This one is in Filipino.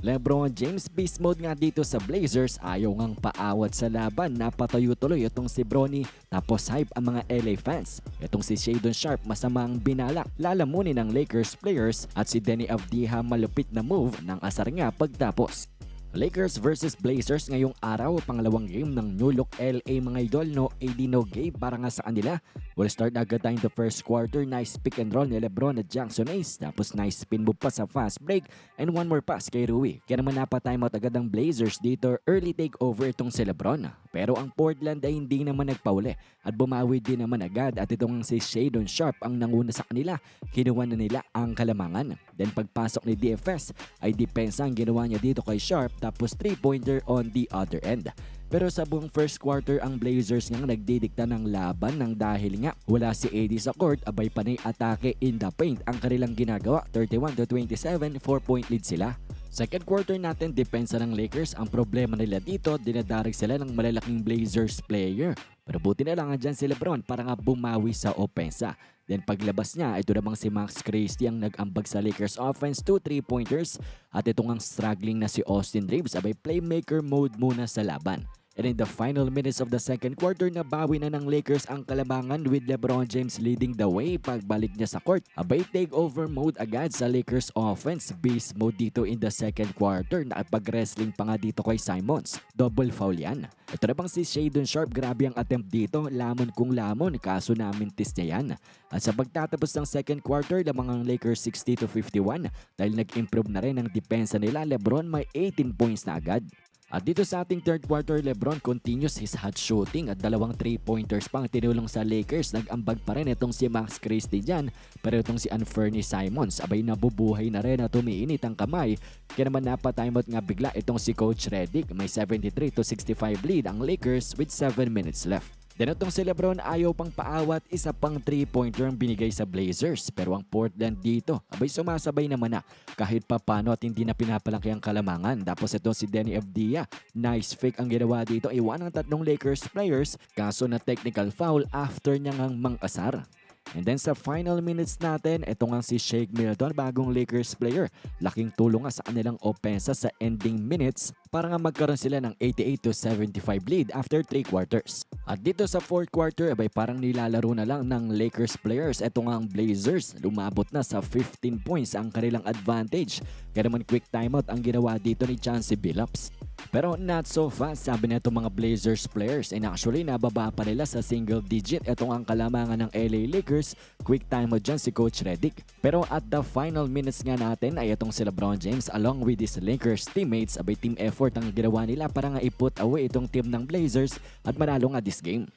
Lebron James beast mode nga dito sa Blazers ayaw ngang paawat sa laban napatayo tuloy itong si Bronny tapos hype ang mga LA fans. Itong si Shadon Sharp masamang binalak lalamunin ng Lakers players at si Denny Avdija malupit na move ng asar nga pagtapos. Lakers versus Blazers ngayong araw, pangalawang game ng New Look LA mga idol, no AD no game para nga sa kanila. We'll start agad tayo the first quarter, nice pick and roll ni Lebron at Jackson Ace, tapos nice spin move pa sa fast break, and one more pass kay Rui. Kaya naman napatime out agad ang Blazers dito, early takeover itong si Lebron. Pero ang Portland ay hindi naman nagpauli at bumawi din naman agad at itong si Shadon Sharp ang nanguna sa kanila. Kinuha na nila ang kalamangan. Then pagpasok ni DFS ay depensa ang ginawa niya dito kay Sharp tapos 3-pointer on the other end. Pero sa buong first quarter ang Blazers nga nagdidikta ng laban ng dahil nga wala si AD sa court abay panay atake in the paint ang kanilang ginagawa 31 to 27 4 point lead sila. Second quarter natin, depensa ng Lakers. Ang problema nila dito, dinadarig sila ng malalaking Blazers player. Pero buti na lang nga dyan si Lebron para nga bumawi sa opensa. Then paglabas niya, ito namang si Max Christie ang nag-ambag sa Lakers offense, 2 3-pointers. At ito ngang struggling na si Austin Reeves, abay playmaker mode muna sa laban. And in the final minutes of the second quarter, nabawi na ng Lakers ang kalabangan with LeBron James leading the way pagbalik niya sa court. Abay takeover mode agad sa Lakers offense. Beast mode dito in the second quarter. Nakapag-wrestling pa nga dito kay Simons. Double foul yan. Ito na bang si Shadon Sharp, grabe ang attempt dito. Lamon kung lamon, kaso namin tis niya yan. At sa pagtatapos ng second quarter, lamang ang Lakers 60 to 51 dahil nag-improve na rin ang depensa nila. Lebron may 18 points na agad. At dito sa ating third quarter, Lebron continues his hot shooting at dalawang 3-pointers pang tinulong sa Lakers. Nag-ambag pa rin itong si Max Christie dyan. Pero itong si Anferny Simons, abay nabubuhay na rin at umiinit ang kamay. Kaya naman napatimeout nga bigla itong si Coach Redick. May 73 to 65 lead ang Lakers with 7 minutes left. Then itong si Lebron ayaw pang paawat, isa pang 3-pointer ang binigay sa Blazers. Pero ang Portland dito, abay sumasabay naman na kahit pa paano at hindi na pinapalaki ang kalamangan. Tapos itong si Denny Avdia, nice fake ang ginawa dito. Iwan ang tatlong Lakers players, kaso na technical foul after niya ngang mang-asar. And then sa final minutes natin, ito nga si Shake Milton, bagong Lakers player. Laking tulong nga sa kanilang opensa sa ending minutes para nga magkaroon sila ng 88 to 75 lead after 3 quarters. At dito sa 4th quarter, abay parang nilalaro na lang ng Lakers players. Ito nga ang Blazers, lumabot na sa 15 points ang kanilang advantage. Kaya naman quick timeout ang ginawa dito ni Chauncey Billups. Pero not so fast, sabi na itong mga Blazers players. And actually, nababa pa nila sa single digit. Itong ang kalamangan ng LA Lakers. Quick time mo dyan si Coach Redick. Pero at the final minutes nga natin ay itong si LeBron James along with his Lakers teammates. Abay team effort ang ginawa nila para nga i-put away itong team ng Blazers at manalo nga this game.